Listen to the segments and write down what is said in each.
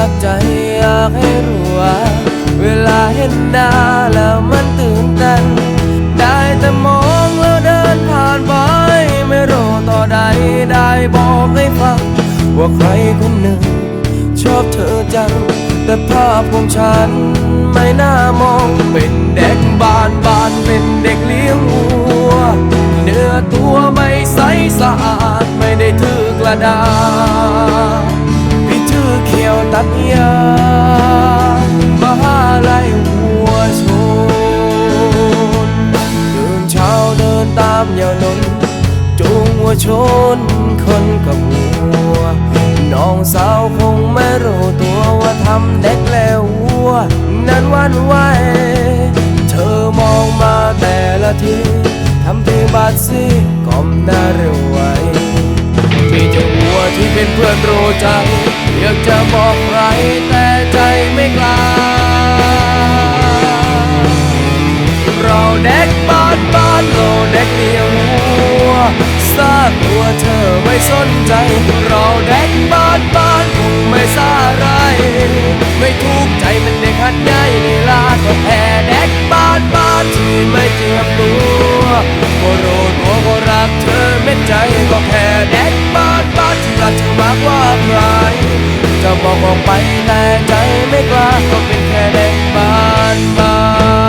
ากใจอยากให้รู้ว่า เวลาเห็นหน้าแล้วมันตื่นเต้นได้แต่มองแล้วเดินผ่านไป ไม่รู้ต่อใดได้บอกให้ฟัง ว่าใครคนหนึ่ง ชอบเธอจัง แต่ภาพของฉันไม่น่ามองเป็นเด็กบ้านบ้านเป็นเด็กเลี้ยงวัว เนื้อตัวไม่ใสสะอาดไม่ได้ถือกระดาษ เขียวตัดยามหาลัยหัวชนตื่นเช้าเดินตามยาวนนจูงหัวชนคนกับหัว น้องสาวคงไม่รู้ตัวว่าทำเด็กแล้วหัว นั้นวันไหวเธอมองมาแต่ละทีทำเพลงบาดซีก้มหน้าเร็วไวมีเจ้าหัวที่เป็นเพื่อนรู้ใจ อยากจะบอกใครแต่ใจไม่กล้า เราเด็กบ้านบ้านเราเด็กเลี้ยงวัวซางตัวเธอไม่สนใจ เราเด็กบ้านบ้านคงไม่สาไร ไม่ถูกใจมันเด็กหัดใหญ่ในลาก็แพ้านที่รักเธอมากว่าใครจะบอกออกไปแต่ใจไม่กล้าก็เป็นแค่เด็กบ้านบ้า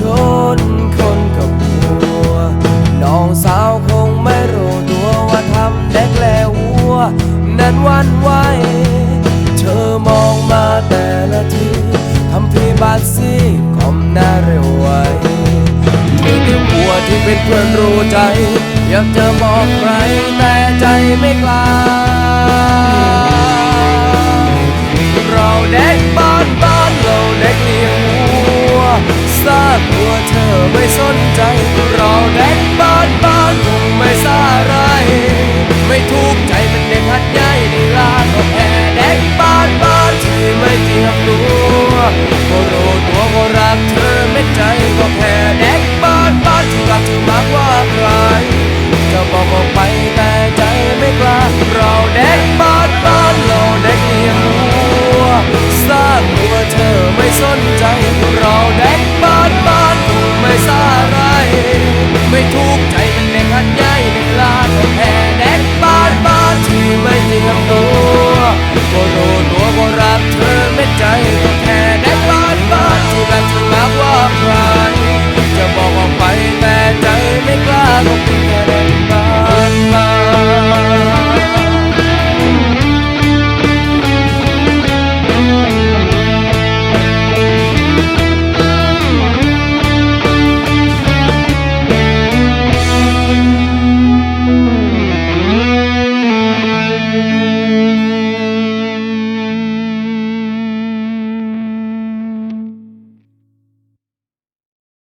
ชนคนกับวัว น้องสาวคงไม่รู้ตัวว่าทำเด็กแล้ววัว นั้นวันไหว เธอมองมาแต่ละทีทำพี่บาดซีก้มหน้าเร็วไวมีแต่วัวที่เป็นเพื่อนรู้ใจ อยากจะบอกใครแต่ใจไม่กล้า ก็รู้ตัวก็รักเธอเม็ดใจก็แค่เด็กบ้านบ้านที่รักเธอมากกว่าใครจะบอกออกไปแต่ใจไม่กล้าเราเด็กบ้านบ้านเราเด็กเลี้ยงวัวสร้างตัวเธอไม่สนใจเราเด็กบ้านบ้านคงไม่สาไร ไม่ถูกใจมันเด็กหัดใหญ่ในลาดก็แค่เด็กบ้านบ้านที่ไม่เตรียมตัวก็ Mm-hmm.